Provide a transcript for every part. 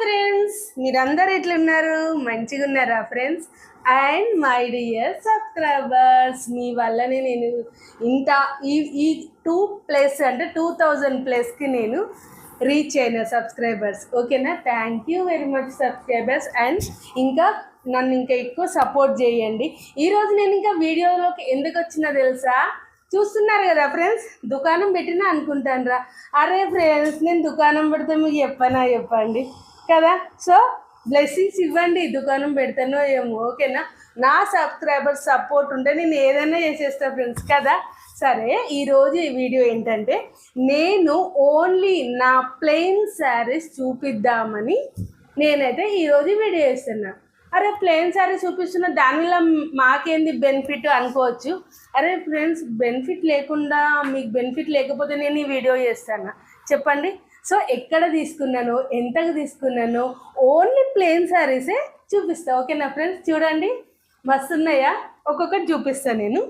Friends మీరందరు ఎట్లున్నారు? మంచిగా ఉన్నారా friends and my dear subscribers మీ వల్లనే నేను ఇంత ఈ ఈ టూ ప్లస్ అంటే టూ థౌజండ్ ప్లస్కి నేను రీచ్ అయిన సబ్స్క్రైబర్స్ ఓకేనా? Thank you very much subscribers and ఇంకా నన్ను ఇంకా ఎక్కువ సపోర్ట్ చేయండి. ఈరోజు నేను ఇంకా వీడియోలోకి ఎందుకు వచ్చినా తెలుసా? చూస్తున్నారు కదా ఫ్రెండ్స్ దుకాణం పెట్టినా అనుకుంటాను అరే ఫ్రెండ్స్ నేను దుకాణం పెడితే మీకు చెప్పనా చెప్పండి. కదా? సో బ్లెస్సింగ్స్ ఇవ్వండి. దుకాణం పెడతానో ఏమో. ఓకేనా? నా సబ్స్క్రైబర్స్ సపోర్ట్ ఉంటే నేను ఏదైనా చేసేస్తా ఫ్రెండ్స్ కదా? సరే ఈరోజు ఈ వీడియో ఏంటంటే నేను ఓన్లీ నా ప్లెయిన్ శారీస్ చూపిద్దామని నేనైతే ఈరోజు వీడియో చేస్తున్నా. అరే ప్లెయిన్ శారీ చూపిస్తున్న దానివల్ల మాకేంది బెనిఫిట్ అనుకోవచ్చు? అరే ఫ్రెండ్స్ బెనిఫిట్ లేకుండా మీకు బెనిఫిట్ లేకపోతే నేను ఈ వీడియో చేస్తాను? చెప్పండి. సో ఎక్కడ తీసుకున్నాను ఎంతకు తీసుకున్నాను ఓన్లీ ప్లెయిన్ శారీసే చూపిస్తా. ఓకేనా ఫ్రెండ్స్ చూడండి. మస్తు ఉన్నాయా ఒక్కొక్కటి చూపిస్తాను నేను.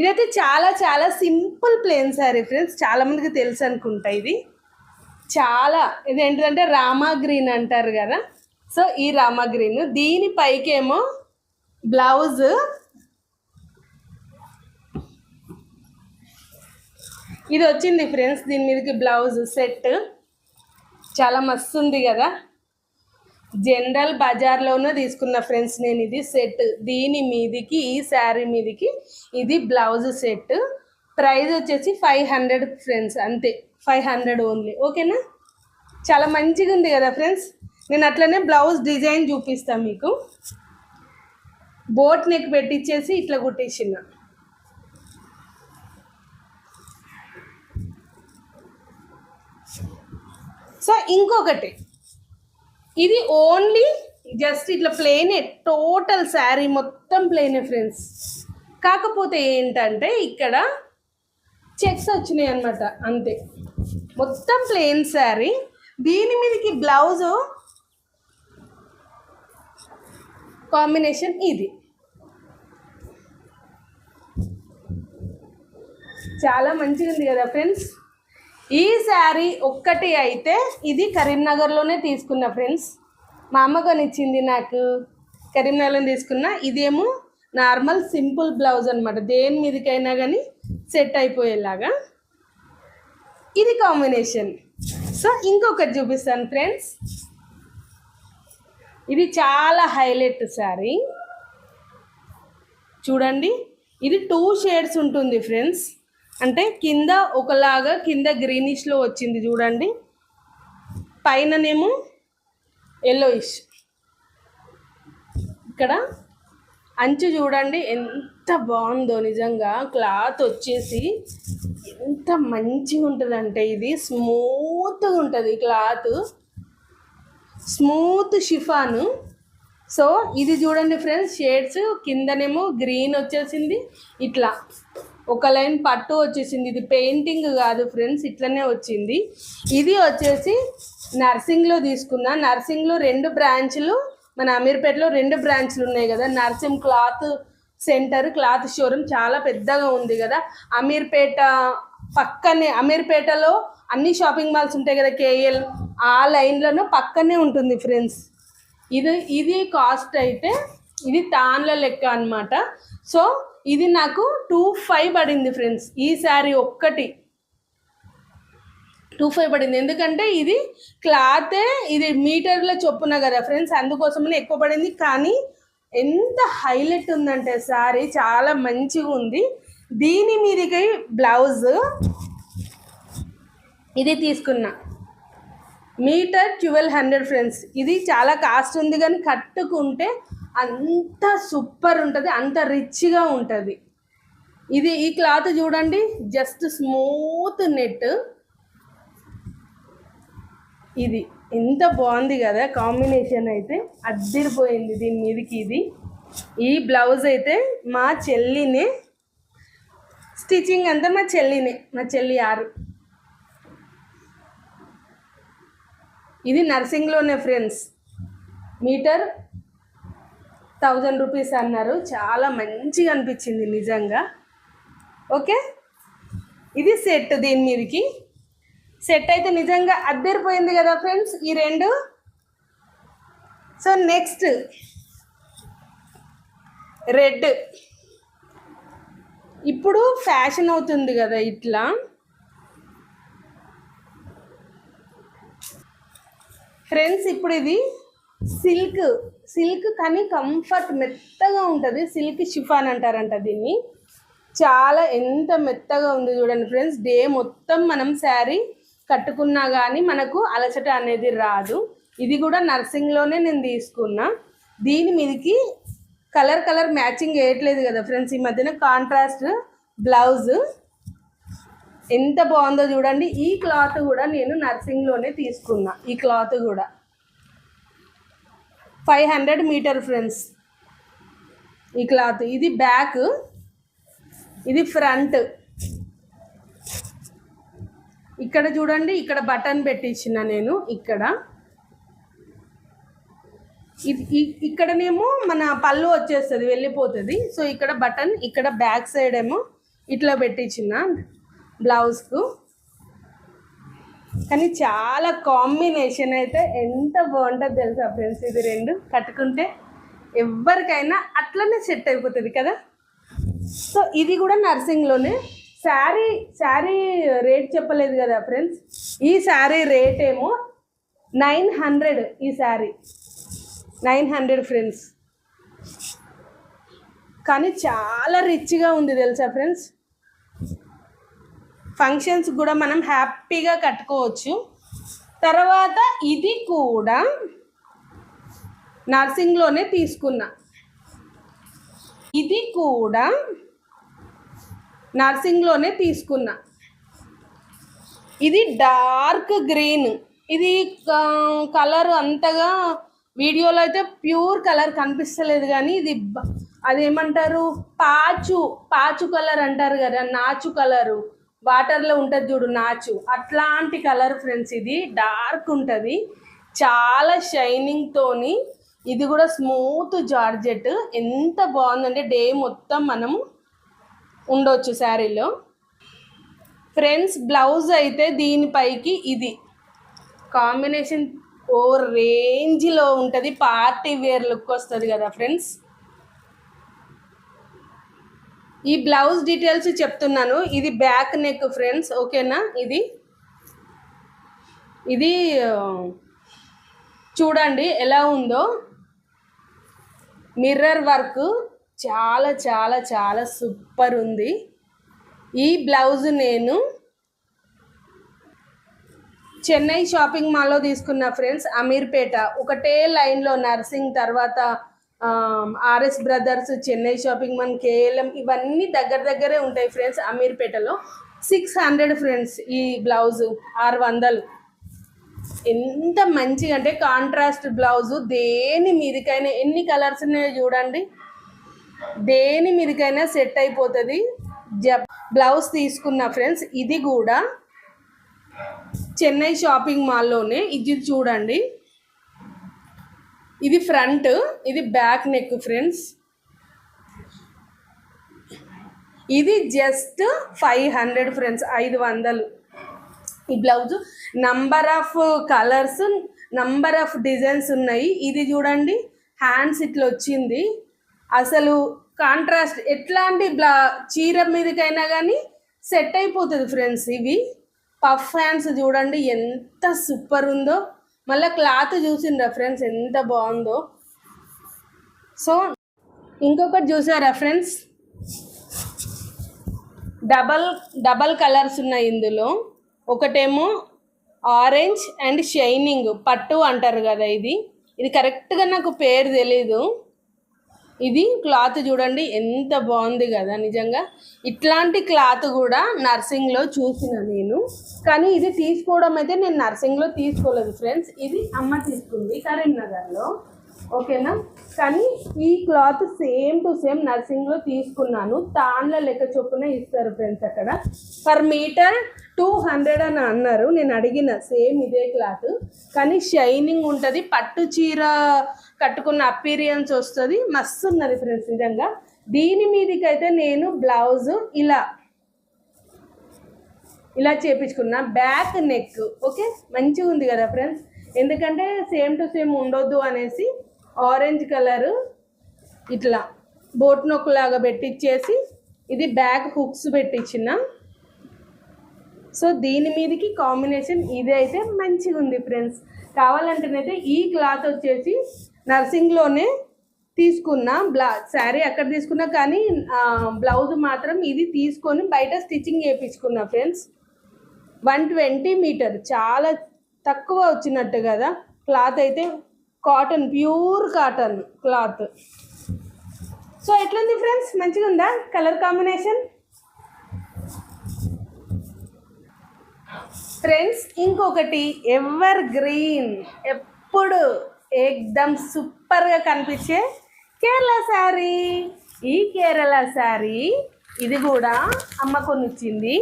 ఇదైతే చాలా చాలా సింపుల్ ప్లెయిన్ శారీ ఫ్రెండ్స్ చాలామందికి తెలుసు అనుకుంటా ఇది. చాలా ఇది ఏంటంటే రామా గ్రీన్ అంటారు కదా. సో ఈ రామా గ్రీన్ దీని పైకేమో బ్లౌజ్ ఇది వచ్చింది ఫ్రెండ్స్ దీని మీదకి బ్లౌజ్ సెట్. చాలా మస్తు ఉంది కదా. జనరల్ బజార్లోనే తీసుకున్న ఫ్రెండ్స్ నేను ఇది సెట్. దీని మీదికి ఈ శారీ మీదికి ఇది బ్లౌజ్ సెట్. ప్రైస్ వచ్చేసి ఫైవ్ హండ్రెడ్ ఫ్రెండ్స్ అంతే. Five hundred only. ఓకేనా? చాలా మంచిగా ఉంది కదా ఫ్రెండ్స్? నేను అట్లనే బ్లౌజ్ డిజైన్ చూపిస్తాను మీకు. బోట్ నెక్ పెట్టించేసి ఇట్లా కుట్టించిన సో ఇంకొకటి ఇది ఓన్లీ జస్ట్ ఇట్లా ప్లేనే టోటల్ శారీ మొత్తం ప్లేనే ఫ్రెండ్స్ కాకపోతే ఏంటంటే ఇక్కడ చెక్స్ వచ్చినాయి అనమాట అంతే. మొత్తం ప్లెయిన్ శారీ దీని మీదకి బ్లౌజు కాంబినేషన్ ఇది. చాలా మంచిగా ఉంది కదా ఫ్రెండ్స్ ఈ శారీ ఒక్కటి అయితే ఇది కరీంనగర్లోనే తీసుకున్న ఫ్రెండ్స్. మా అమ్మ కొనిచ్చింది నాకు. కరీంనగర్లో తీసుకున్న ఇదేమో నార్మల్ సింపుల్ బ్లౌజ్ అనమాట దేని మీదకైనా కానీ సెట్ అయిపోయేలాగా. ఇది కాంబినేషన్. సో ఇంకొకటి చూపిస్తాను ఫ్రెండ్స్. ఇది చాలా హైలైట్ శారీ. చూడండి. ఇది టూ షేడ్స్ ఉంటుంది ఫ్రెండ్స్. అంటే కింద ఒకలాగా కింద గ్రీనిష్లో వచ్చింది చూడండి. పైననేమో ఎల్లోయిష్ ఇక్కడ అంచు చూడండి ఎంత బాగుందో నిజంగా. క్లాత్ వచ్చేసి ఎంత మంచిగా ఉంటుందంటే ఇది. స్మూత్గా ఉంటుంది క్లాత్. Smooth chiffon. సో ఇది చూడండి ఫ్రెండ్స్ షేడ్స్. కిందనేమో గ్రీన్ వచ్చేసింది. ఇట్లా. ఒక లైన్ పట్టు వచ్చేసింది. ఇది పెయింటింగ్ కాదు ఫ్రెండ్స్ ఇట్లనే వచ్చింది. ఇది వచ్చేసి నర్సింగ్లో తీసుకున్నా. నర్సింగ్లో రెండు బ్రాంచ్లు మన అమీర్పేటలో రెండు బ్రాంచ్లు ఉన్నాయి కదా. Narsing cloth centre cloth showroom చాలా పెద్దగా ఉంది కదా. అమీర్పేట పక్కనే అమీర్పేటలో అన్ని షాపింగ్ మాల్స్ ఉంటాయి కదా కేఎల్. ఆ లైన్లోనూ పక్కనే ఉంటుంది ఫ్రెండ్స్. ఇది ఇది కాస్ట్ అయితే ఇది తాన్ల లెక్క అన్నమాట. సో ఇది నాకు టూ ఫైవ్ పడింది ఫ్రెండ్స్. ఈ శారీ ఒక్కటి. టూ ఫైవ్ పడింది. ఎందుకంటే ఇది క్లాతే ఇది మీటర్ల చొప్పున కదా ఫ్రెండ్స్ అందుకోసమని ఎక్కువ పడింది. కానీ ఎంత హైలైట్ ఉందంటే శారీ చాలా మంచిగా ఉంది. దీని మీదకి బ్లౌజ్ ఇది తీసుకున్నా. Metre twelve hundred friends. ఇది చాలా కాస్ట్ ఉంది కానీ కట్టుకుంటే అంత సూపర్ ఉంటుంది అంత రిచ్గా ఉంటుంది. ఇది ఈ క్లాత్ చూడండి జస్ట్ స్మూత్ నెట్. ఇది ఎంత బాగుంది కదా కాంబినేషన్ అయితే అద్దిరిపోయింది దీని మీదకి ఇది. ఈ బ్లౌజ్ అయితే మా చెల్లినే స్టిచ్చింగ్ అంతా మా చెల్లినే మా చెల్లి ఆరు. ఇది నర్సింగ్లోనే ఫ్రెండ్స్. మీటర్ థౌజండ్ రూపీస్ అన్నారు. చాలా మంచిగా అనిపించింది నిజంగా. ఓకే? ఇది సెట్ దీని మీదకి. సెట్ అయితే నిజంగా అద్దరిపోయింది కదా ఫ్రెండ్స్ ఈ రెండు. So next red. ఇప్పుడు ఫ్యాషన్ అవుతుంది కదా ఇట్లా. ఫ్రెండ్స్ ఇప్పుడు ఇది సిల్క్. సిల్క్ కానీ కంఫర్ట్ మెత్తగా ఉంటుంది. సిల్క్ షిఫాన్ అంటారంట దీన్ని. చాలా ఎంత మెత్తగా ఉంది చూడండి ఫ్రెండ్స్. డే మొత్తం మనం శారీ కట్టుకున్నా కానీ మనకు అలసట అనేది రాదు. ఇది కూడా నర్సింగ్లోనే నేను తీసుకున్నా. దీని మీదకి కలర్ కలర్ మ్యాచింగ్ వేయట్లేదు కదా ఫ్రెండ్స్. ఈ మధ్యన కాంట్రాస్ట్ బ్లౌజ్ ఎంత బాగుందో చూడండి. ఈ క్లాత్ కూడా నేను నర్సింగ్లోనే తీసుకున్నా. ఈ క్లాత్ కూడా. Five hundred metre friends. ఈ క్లాత్. ఇది బ్యాక్. ఇది ఫ్రంట్. ఇక్కడ చూడండి ఇక్కడ బటన్ పెట్టించిన నేను ఇక్కడ. ఇది ఇక్కడనేమో మన పళ్ళు వచ్చేస్తుంది వెళ్ళిపోతుంది. సో ఇక్కడ బటన్ ఇక్కడ బ్యాక్ సైడ్ ఏమో ఇట్లా పెట్టించిన బ్లౌజ్కు. కానీ చాలా కాంబినేషన్ అయితే ఎంత బాగుంటుంది తెలుసా ఫ్రెండ్స్? ఇది రెండు కట్టుకుంటే ఎవరికైనా అట్లనే సెట్ అయిపోతుంది కదా? సో ఇది కూడా నర్సింగ్లోనే. శారీ శారీ రేట్ చెప్పలేదు కదా ఫ్రెండ్స్? ఈ శారీ రేట్ ఏమో నైన్ హండ్రెడ్ ఈ శారీ. Nine hundred friends. కానీ చాలా రిచ్గా ఉంది తెలుసా ఫ్రెండ్స్? ఫంక్షన్స్ కూడా మనం హ్యాపీగా కట్టుకోవచ్చు. తర్వాత ఇది కూడా నర్సింగ్లోనే తీసుకున్నా. ఇది కూడా నర్సింగ్లోనే తీసుకున్నా. ఇది డార్క్ గ్రీన్ ఇది కలర్ అంతగా వీడియోలో అయితే ప్యూర్ కలర్ కనిపిస్తలేదు కానీ ఇది అదేమంటారు? పాచు పాచు కలర్ అంటారు కదా నాచు కలరు వాటర్లో ఉంటుంది చూడు నాచు. అట్లాంటి కలర్ ఫ్రెండ్స్ ఇది డార్క్ ఉంటుంది. చాలా షైనింగ్ తోని ఇది కూడా స్మూత్ జార్జెట్. ఎంత బాగుందంటే డే మొత్తం మనం ఉండొచ్చు శారీలో ఫ్రెండ్స్ బ్లౌజ్ అయితే దీనిపైకి ఇది. కాంబినేషన్ ఓ రేంజ్లో ఉంటుంది. పార్టీ వేర్ లుక్ వస్తుంది కదా ఫ్రెండ్స్ ఈ బ్లౌజ్ డీటెయిల్స్ చెప్తున్నాను. ఇది బ్యాక్ నెక్ ఫ్రెండ్స్ ఓకేనా? ఇది. ఇది చూడండి ఎలా ఉందో. మిర్రర్ వర్క్ చాలా చాలా చాలా సూపర్ ఉంది. ఈ బ్లౌజ్ నేను చెన్నై షాపింగ్ మాల్లో తీసుకున్న ఫ్రెండ్స్ అమీర్పేట. ఒకటే లైన్లో నర్సింగ్ తర్వాత RS brothers Chennai shopping mall KLM ఇవన్నీ దగ్గర దగ్గరే ఉంటాయి ఫ్రెండ్స్ అమీర్పేటలో. సిక్స్ హండ్రెడ్ ఫ్రెండ్స్ ఈ బ్లౌజ్ ఆరు వందలు. ఎంత మంచిగా అంటే కాంట్రాస్ట్ బ్లౌజు దేని మీదకైనా ఎన్ని కలర్స్ ఉన్నాయో చూడండి. దేని మీదకైనా సెట్ అయిపోతుంది. జ బ్లౌజ్ తీసుకున్న ఫ్రెండ్స్ ఇది కూడా చెన్నై షాపింగ్ మాల్లోనే ఇది చూడండి. ఇది ఫ్రంట్ ఇది బ్యాక్ నెక్ ఫ్రెండ్స్. ఇది జస్ట్ ఫైవ్ హండ్రెడ్ ఫ్రెండ్స్ ఐదు వందలు. ఈ blouse number of colours number of designs ఉన్నాయి. ఇది చూడండి హ్యాండ్స్ ఇట్లా వచ్చింది. అసలు కాంట్రాస్ట్ ఎట్లాంటి బ్లా చీర మీదకైనా కానీ సెట్ అయిపోతుంది ఫ్రెండ్స్ ఇవి. పఫ్ హ్యాండ్స్ చూడండి ఎంత సూపర్ ఉందో. మళ్ళీ క్లాత్ చూసిండ్రా ఫ్రెండ్స్ ఎంత బాగుందో. సో ఇంకొకటి చూసారా ఫ్రెండ్స్? డబల్ డబల్ కలర్స్ ఉన్నాయి ఇందులో. ఒకటేమో ఆరెంజ్ అండ్ షైనింగ్ పట్టు అంటారు కదా ఇది. ఇది కరెక్ట్గా నాకు పేరు తెలీదు. ఇది క్లాత్ చూడండి ఎంత బాగుంది కదా నిజంగా. ఇట్లాంటి క్లాత్ కూడా నర్సింగ్లో చూసిన నేను. కానీ ఇది తీసుకోవడం అయితే నేను నర్సింగ్లో తీసుకోలేదు ఫ్రెండ్స్ ఇది అమ్మ తీసుకుంది కరీంనగర్లో. ఓకేనా కానీ ఈ క్లాత్ సేమ్ టు సేమ్ నర్సింగ్లో తీసుకున్నాను. తాన్ల లెక్క చొప్పున ఇస్తారు ఫ్రెండ్స్ అక్కడ. పర్ మీటర్ టూ హండ్రెడ్ అని అన్నారు. నేను అడిగిన సేమ్ ఇదే క్లాత్. కానీ షైనింగ్ ఉంటుంది. పట్టు చీర కట్టుకున్న అపీరియన్స్ వస్తుంది. మస్తు ఉన్నది ఫ్రెండ్స్ నిజంగా. దీని మీదకైతే నేను బ్లౌజ్ ఇలా ఇలా చేపించుకున్నా. బ్యాక్ నెక్ ఓకే మంచిగా ఉంది కదా ఫ్రెండ్స్ ఎందుకంటే సేమ్ టు సేమ్ ఉండొద్దు అనేసి ఆరెంజ్ కలరు ఇట్లా బోట్ నొక్కులాగా పెట్టించేసి ఇది బ్యాక్ హుక్స్ పెట్టించిన సో దీని మీదకి కాంబినేషన్ ఇది అయితే మంచిగా ఉంది ఫ్రెండ్స్. కావాలంటేనైతే ఈ క్లాత్ వచ్చేసి నర్సింగ్లోనే తీసుకున్నా బ్లా శారీ అక్కడ తీసుకున్నా కానీ బ్లౌజ్ మాత్రం ఇది తీసుకొని బయట స్టిచ్చింగ్ చేయించుకున్నా ఫ్రెండ్స్. One twenty metre. చాలా తక్కువ వచ్చినట్టు కదా. క్లాత్ అయితే cotton pure cotton cloth. So ఎట్లుంది ఫ్రెండ్స్? మంచిగా ఉందా? Colour combination? ఫ్రెండ్స్ ఇంకొకటి ఎవర్ గ్రీన్. ఎప్పుడు ఎక్దమ్ సూపర్గా కనిపించే కేరళ శారీ. ఈ కేరళ శారీ ఇది కూడా అమ్మ కొనిచ్చింది.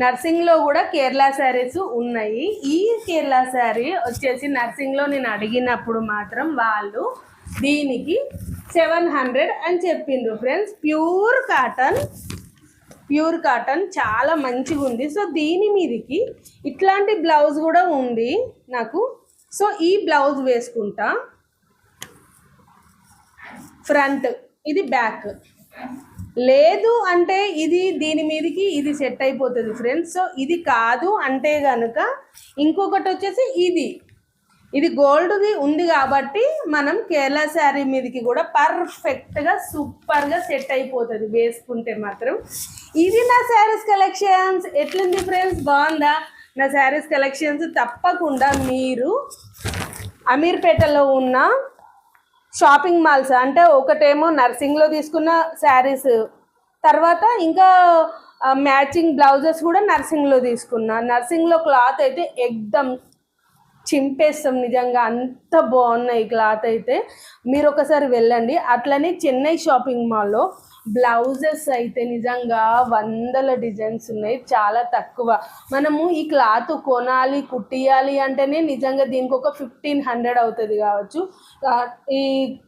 నర్సింగ్లో కూడా కేరళ శారీస్ ఉన్నాయి. ఈ కేరళ శారీ వచ్చేసి నర్సింగ్లో నేను అడిగినప్పుడు మాత్రం వాళ్ళు దీనికి సెవెన్ హండ్రెడ్ అని చెప్పిండ్రు friends. Pure cotton pure cotton చాలా మంచిగా ఉంది. సో దీని మీదకి ఇట్లాంటి బ్లౌజ్ కూడా ఉంది నాకు. సో ఈ బ్లౌజ్ వేసుకుంటా. ఫ్రంట్ ఇది బ్యాక్. లేదు అంటే ఇది దీని మీదకి ఇది సెట్ అయిపోతుంది ఫ్రెండ్స్. సో ఇది కాదు అంటే కనుక ఇంకొకటి వచ్చేసి ఇది. ఇది గోల్డ్ది ఉంది కాబట్టి మనం కేరళ శారీ మీదకి కూడా పర్ఫెక్ట్గా సూపర్గా సెట్ అయిపోతుంది వేసుకుంటే మాత్రం. ఇది నా శారీస్ కలెక్షన్స్. ఎట్లుంది ఫ్రెండ్స్? బాగుందా? నా శారీస్ కలెక్షన్స్ తప్పకుండా మీరు అమీర్పేటలో ఉన్న షాపింగ్ మాల్స్ అంటే ఒకటేమో నర్సింగ్లో తీసుకున్న శారీస్. తర్వాత ఇంకా మ్యాచింగ్ బ్లౌజెస్ కూడా నర్సింగ్లో తీసుకున్నా. నర్సింగ్లో క్లాత్ అయితే ఎగ్దమ్ చింపేస్తాం నిజంగా. అంత బాగున్నాయి క్లాత్ అయితే. మీరు ఒకసారి వెళ్ళండి. అట్లనే చెన్నై షాపింగ్ మాల్లో బ్లౌజెస్ అయితే నిజంగా వందల డిజైన్స్ ఉన్నాయి చాలా తక్కువ. మనము ఈ క్లాత్ కొనాలి కుట్టియాలి అంటేనే నిజంగా దీనికి ఒక ఫిఫ్టీన్ హండ్రెడ్ అవుతుంది కావచ్చు. ఈ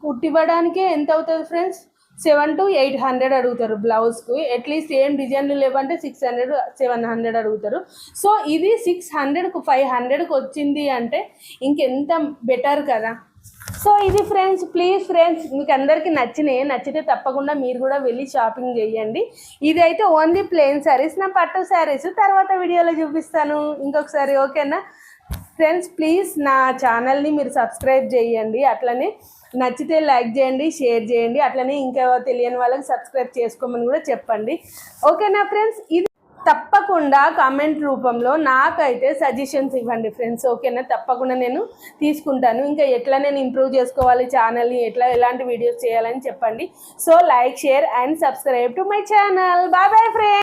కుట్టివ్వడానికే ఎంత అవుతుంది friends? Seven to eight hundred అడుగుతారు బ్లౌజ్కి. అట్లీస్ట్ ఏం డిజైన్లు లేవంటే సిక్స్ హండ్రెడ్ సెవెన్ హండ్రెడ్ అడుగుతారు. సో ఇది సిక్స్ హండ్రెడ్కు ఫైవ్ హండ్రెడ్కి వచ్చింది అంటే ఇంకెంత బెటర్ కదా? సో ఇది ఫ్రెండ్స్ ప్లీజ్ ఫ్రెండ్స్ మీకు అందరికీ నచ్చినాయి. నచ్చితే తప్పకుండా మీరు కూడా వెళ్ళి షాపింగ్ చేయండి. ఇది అయితే ఓన్లీ ప్లెయిన్ శారీస్ నా పట్టు శారీస్ తర్వాత వీడియోలో చూపిస్తాను. ఇంకొకసారి ఓకేనా? ఫ్రెండ్స్ ప్లీజ్ నా ఛానల్ని మీరు సబ్స్క్రైబ్ చేయండి. అట్లనే నచ్చితే లైక్ చేయండి షేర్ చేయండి. అట్లనే ఇంకా తెలియని వాళ్ళకి సబ్స్క్రైబ్ చేసుకోమని కూడా చెప్పండి. ఓకేనా ఫ్రెండ్స్ ఇది తప్పకుండా కామెంట్ రూపంలో నాకైతే సజెషన్స్ ఇవ్వండి ఫ్రెండ్స్. ఓకేనా? తప్పకుండా నేను తీసుకుంటాను. ఇంకా ఎట్లా నేను ఇంప్రూవ్ చేసుకోవాలి ఛానల్ని ఎట్లా ఎలాంటి వీడియోస్ చేయాలని చెప్పండి. So like share and subscribe to my channel bye bye friends